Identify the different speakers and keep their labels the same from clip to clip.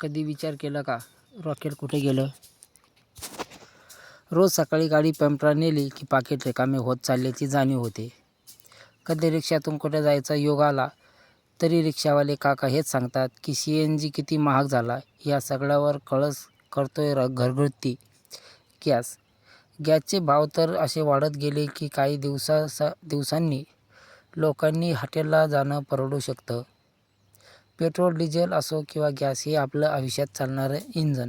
Speaker 1: कधी विचार केला का? रॉकेट कुठे गेलं? रोज सकाळी गाडी पंपरा नेली की पाकिट रिकामे होत चालल्याची जाणीव होते. कधी रिक्षातून कुठे जायचा योग आला तरी रिक्षावाले काका हेच सांगतात की सी एन जी किती महाग झाला या सगळ्यावर कळस करतोय र घरगुती. गॅस. गॅसचे भाव तर असे वाढत गेले की काही दिवसा दिवसांनी लोकांनी हॉटेलला जाणं परवडू शकतं. पेट्रोल डिझेल असो किंवा गॅस हे आपलं आयुष्यात चालणारं इंधन.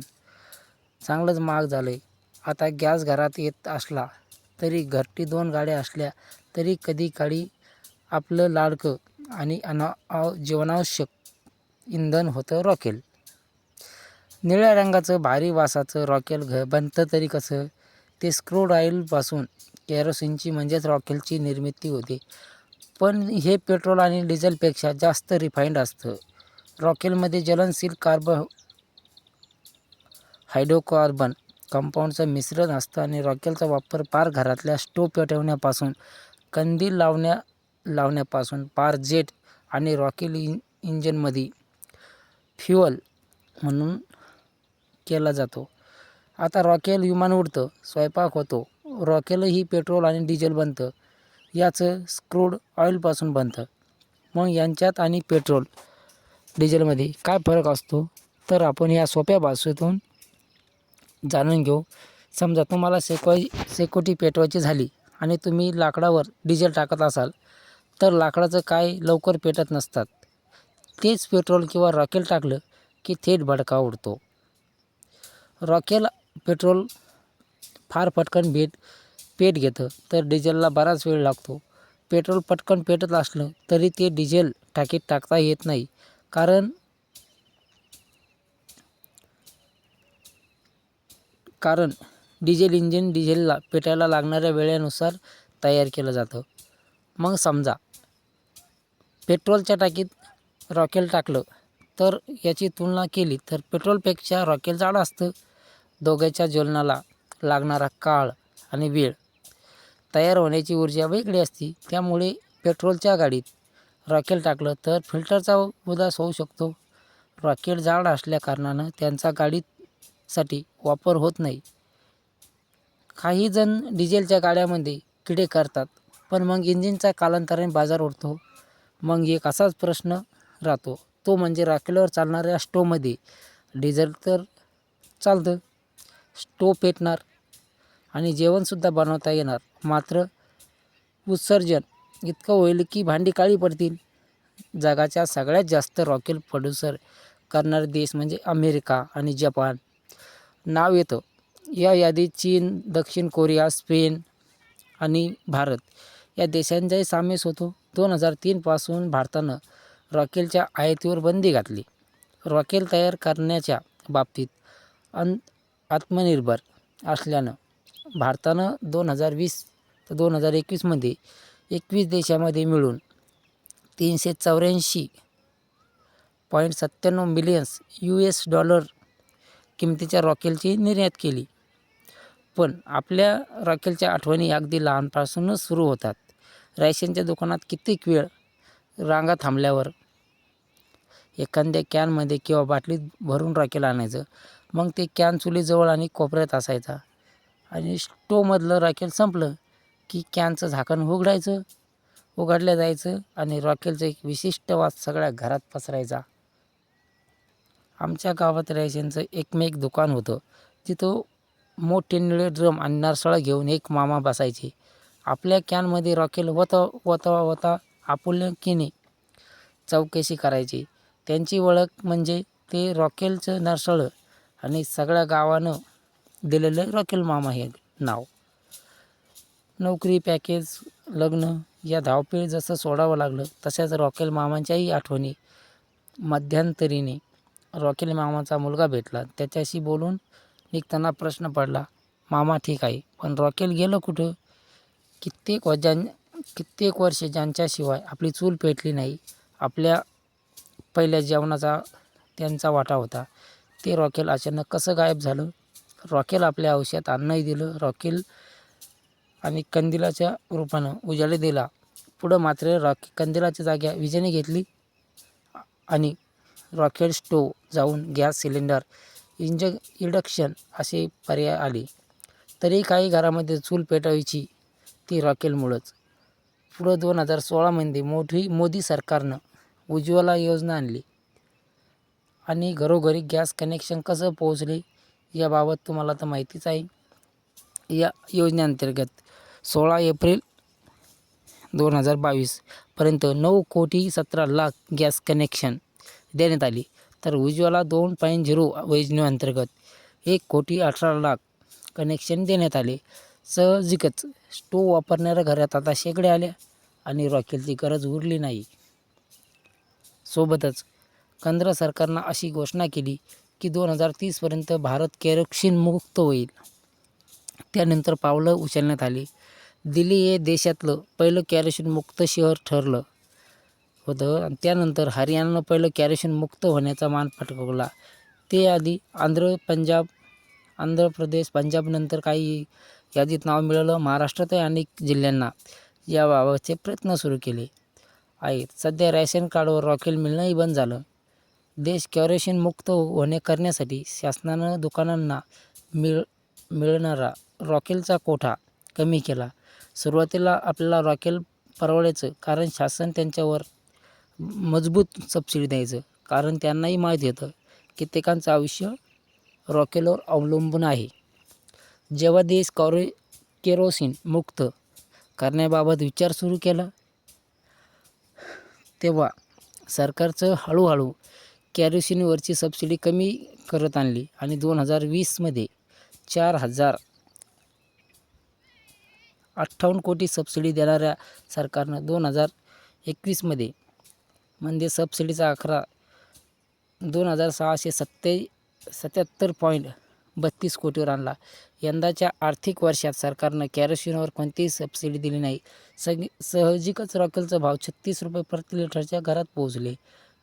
Speaker 1: चांगलंच महाग झालं आहे आता गॅस घरात येत असला तरी घरटी दोन गाड्या असल्या तरी कधी काळी आपलं लाडकं आणि अना जीवनावश्यक इंधन होतं रॉकेल. निळ्या रंगाचं भारी वासाचं रॉकेल घ बनतं तरी कसं? ते स्क्रूड ऑइलपासून केरोसिनची म्हणजेच रॉकेलची निर्मिती होते. पण हे पेट्रोल आणि डिझेलपेक्षा जास्त रिफाईंड असतं. रॉकेलमध्ये ज्वलनशील कार्बो हायड्रोकार्बन कंपाऊंडचं मिश्रण असतं आणि रॉकेलचा वापर पार घरातल्या स्टोव पेटवण्यापासून कंदील लावण्या लावण्यापासून पार जेट आणि रॉकेल इन इंजनमध्ये फ्युअल म्हणून केला जातो. आता रॉकेल विमान उडतं स्वयंपाक होतो. रॉकेलही पेट्रोल आणि डिझेल बनतं. याचं स्क्रूड ऑइलपासून बनतं. मग यांच्यात आणि पेट्रोल डिझेलमध्ये काय फरक असतो तर आपण या सोप्या भाषेतून जाणून घेऊ. समजा तुम्हाला शेको शेकोटी पेटवायची झाली आणि तुम्ही लाकडावर डिझेल टाकत असाल तर लाकडाचं काय लवकर पेटत नसतात. तेच पेट्रोल किंवा रॉकेल टाकलं की थेट भडका उडतो. रॉकेल पेट्रोल फार पटकन भेट पेट घेतं तर डिझेलला बराच वेळ लागतो. पेट्रोल पटकन पेटत असलं तरी ते डिझेल टाकीत टाकता येत नाही. कारण कारण डिझेल इंजिन डिझेलला पेटायला लागणाऱ्या वेळेनुसार तयार केलं जातं. मग समजा पेट्रोलच्या टाकीत रॉकेल टाकलं तर याची तुलना केली तर पेट्रोलपेक्षा रॉकेल जाड असतं. दोघांच्या ज्वलनाला लागणारा काळ आणि वेळ तयार होण्याची ऊर्जा वेगळी असते. त्यामुळे पेट्रोलच्या गाडीत रॉकेल टाकलं तर फिल्टरचा उदास होऊ शकतो. रॉकेल जाड असल्याकारणानं त्यांचा गाडीसाठी वापर होत नाही. काहीजण डिझेलच्या गाड्यामध्ये किडे करतात पण मग इंजिनचा कालांतराने बाजार उडतो. मग एक असाच प्रश्न राहतो तो म्हणजे रॉकेलवर चालणाऱ्या स्टोमध्ये डिझेल तर चालतं स्टोव पेटणार आणि जेवणसुद्धा बनवता येणार. मात्र उत्सर्जन इतकं होईल की भांडी काळी पडतील. जगाच्या सगळ्यात जास्त रॉकेल प्रोड्युसर करणारे देश म्हणजे अमेरिका आणि जपान. नाव येतं. या यादीत चीन दक्षिण कोरिया स्पेन आणि भारत या देशांचाही सामील होतो. दोन हजार तीनपासून भारतानं रॉकेलच्या आयातीवर बंदी घातली. रॉकेल तयार करण्याच्या बाबतीत अन आत्मनिर्भर असल्यानं भारतानं दोन हजार वीस तर दोन हजार एकवीसमध्ये एकवीस देशामध्ये मिळून तीनशे चौऱ्याऐंशी पॉईंट सत्त्याण्णव मिलियन्स यू एस डॉलर किमतीच्या रॉकेलची निर्यात केली. पण आपल्या रॉकेलच्या आठवणी अगदी लहानपासूनच सुरू होतात. रायशनच्या दुकानात कित्येक वेळ रांगा थांबल्यावर एखाद्या कॅनमध्ये किंवा बाटलीत भरून रॉकेल आणायचं मग ते कॅन चुलीजवळ आणि कोपऱ्यात असायचा आणि स्टोवमधलं रॉकेल संपलं. की कॅनचं झाकण उघडायचं उघडलं जायचं आणि रॉकेलचं एक विशिष्ट वास सगळ्या घरात पसरायचा. आमच्या गावात रायशनचं एकमेक दुकान होतं. तिथं मोठे निळे ड्रम आणि नरसाळं घेऊन एक मामा बसायचे. आपल्या कॅनमध्ये रॉकेल वता वता वता आपुलकीने चौकशी करायची. त्यांची ओळख म्हणजे ते रॉकेलचं नरसळं आणि सगळ्या गावानं दिलेलं रॉकेल मामा हे नाव. नोकरी पॅकेज लग्न या धावपीळ जसं सोडावं लागलं तशाच रॉकेल मामांच्याही आठवणी मध्यंतरीने. रॉकेल मामाचा मुलगा भेटला. त्याच्याशी बोलून निघताना प्रश्न पडला मामा ठीक आहे पण रॉकेल गेलं कुठं? कित्येक वजां कित्येक वर्षे ज्यांच्याशिवाय आपली चूल पेटली नाही. आपल्या पहिल्या जेवणाचा त्यांचा वाटा होता. ते रॉकेल अचानक कसं गायब झालं? रॉकेल आपल्या आयुष्यात अन्नही दिलं. रॉकेल आणि कंदिलाच्या रूपानं उजाळे दिला. पुढं मात्र रॉके कंदिलाच्या जाग्या विजेने घेतली आणि रॉकेल स्टोव जाऊन गॅस सिलेंडर इंज इंडक्शन असे पर्याय आले. तरी काही घरामध्ये चूल पेटवायची ती रॉकेलमुळंच पुढं दोन हजार सोळामध्ये मोठी मोदी सरकारनं उज्ज्वला योजना आणली. आणि घरोघरी गॅस कनेक्शन कसं पोहोचले याबाबत तुम्हाला तर माहितीच आहे. या योजनेअंतर्गत सोळा एप्रिल दोन हजार बावीसपर्यंत नऊ कोटी सतरा लाख गॅस कनेक्शन देण्यात आली. तर उज्ज्वला दोन पॉईंट झिरो योजनेअंतर्गत एक कोटी अठरा लाख कनेक्शन देण्यात आले. सहजिकच स्टोव वापरणाऱ्या घरात आता शेगडे आल्या आणि रॉकेलची गरज उरली नाही. सोबतच केंद्र सरकारनं अशी घोषणा केली की दोन हजार तीसपर्यंत भारत केरोसिन मुक्त होईल. त्यानंतर पावलं उचलण्यात आली. दिल्ली हे देशातलं पहिलं कॅरोसिन मुक्त शहर ठरलं होतं. आणि त्यानंतर हरियाणानं पहिलं कॅरोसिन मुक्त होण्याचा मान पटकवला. ते आधी आंध्र पंजाब आंध्र प्रदेश पंजाबनंतर काही यादीत नाव मिळालं. महाराष्ट्रातही अनेक जिल्ह्यांना याबाबतचे प्रयत्न सुरू केले आहेत. सध्या रॅशन कार्डवर रॉकेल मिळणंही बंद झालं. देश कॅरोसिन मुक्त होणे करण्यासाठी शासनानं दुकानांना मिळ मिळणारा रॉकेलचा कोठा कमी केला. सुरुवातीला आपल्याला रॉकेल परवडायचं कारण शासन त्यांच्यावर मजबूत सबसिडी द्यायचं. कारण त्यांनाही माहीत होतं कित्येकांचं आयुष्य रॉकेलवर अवलंबून आहे. जेव्हा देश कॉरो केरोसिन मुक्त करण्याबाबत विचार सुरू केला तेव्हा सरकारचं हळूहळू कॅरोसिनवरची सबसिडी कमी करत आणली आणि दोन हजार वीसमध्ये चार हजार अठ्ठावन्न कोटी सबसिडी देणाऱ्या सरकारनं दोन हजार एकवीसमध्ये म्हणजे सबसिडीचा आकडा दोन हजार सहाशे सत्ते सत्याहत्तर पॉईंट बत्तीस कोटीवर आणला. यंदाच्या आर्थिक वर्षात सरकारनं कॅरोशिनवर कोणतीही सबसिडी दिली नाही. सग सहजिकच रॉकेलचा भाव छत्तीस रुपये प्रति लिटरच्या घरात पोहोचले.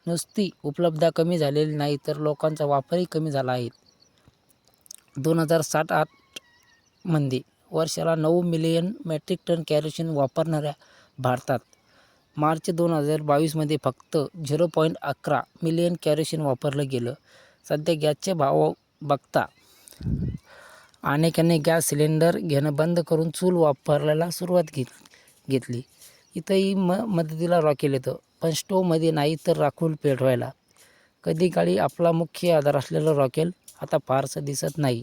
Speaker 1: नुसती उपलब्धता कमी झालेली नाही तर लोकांचा वापरही कमी झाला आहे. दोन हजार साठ आठमध्ये वर्षाला नऊ मिलियन मेट्रिक टन कॅरोसिन वापरणाऱ्या भारतात. मार्च दोन हजार बावीसमध्ये फक्त झिरो पॉईंट अकरा मिलियन कॅरोसिन वापरलं गेलं. सध्या गॅसचे भाव बघता अनेकांनी गॅस सिलेंडर घेणं बंद करून चूल वापरायला सुरुवात घेत घेतली. इथंही म मदतीला रॉकेल येतं पण स्टोवमध्ये नाही तर राखूल पेटवायला. कधी काळी आपला मुख्य आधार असलेलं रॉकेल आता फारसं दिसत नाही.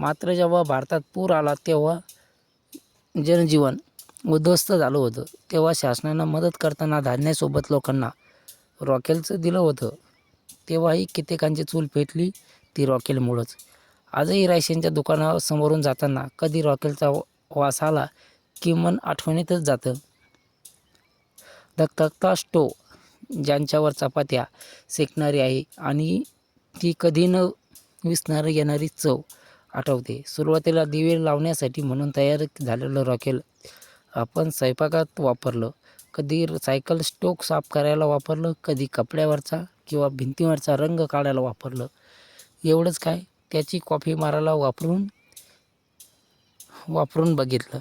Speaker 1: मात्र जेव्हा भारतात पूर आला तेव्हा जनजीवन उद्ध्वस्त झालं होतं. तेव्हा शासनानं मदत करताना धान्यासोबत लोकांना रॉकेलचं दिलं होतं. तेव्हाही कित्येकांची चूल पेटली ती रॉकेलमुळंच. आजही रायशनच्या दुकानासमोरून जाताना कधी रॉकेलचा वास आला की मन आठवणीतच जातं. धकधकता स्टो ज्यांच्यावर चपात्या सेकणारी आहे आणि ती कधी न विसणार येणारी चव आठवते. सुरुवातीला दिवे लावण्यासाठी म्हणून तयार झालेलं रॉकेल आपण स्वयंपाकात वापरलं. कधी सायकल स्टोक साफ करायला वापरलं कधी कपड्यावरचा किंवा भिंतीवरचा रंग काढायला वापरलं. एवढंच काय? त्याची कॉफी मारायला वापरून वापरून बघितलं.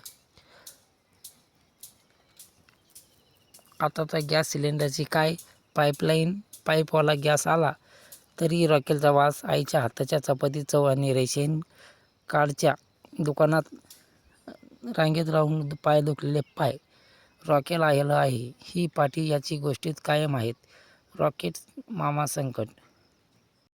Speaker 1: आता तर गॅस सिलेंडरची काय पाईपलाईन पाईपवाला गॅस आला तरी रॉकेलचा वास आईच्या हाताच्या चपाती चव आणि रेशन कार्डच्या दुकानात रांगेत राहून पाय दुखलेले पाय. रॉकेल आलेलं आहे. ही पाठी याची गोष्टीत कायम आहेत. रॉकेट मामा संकट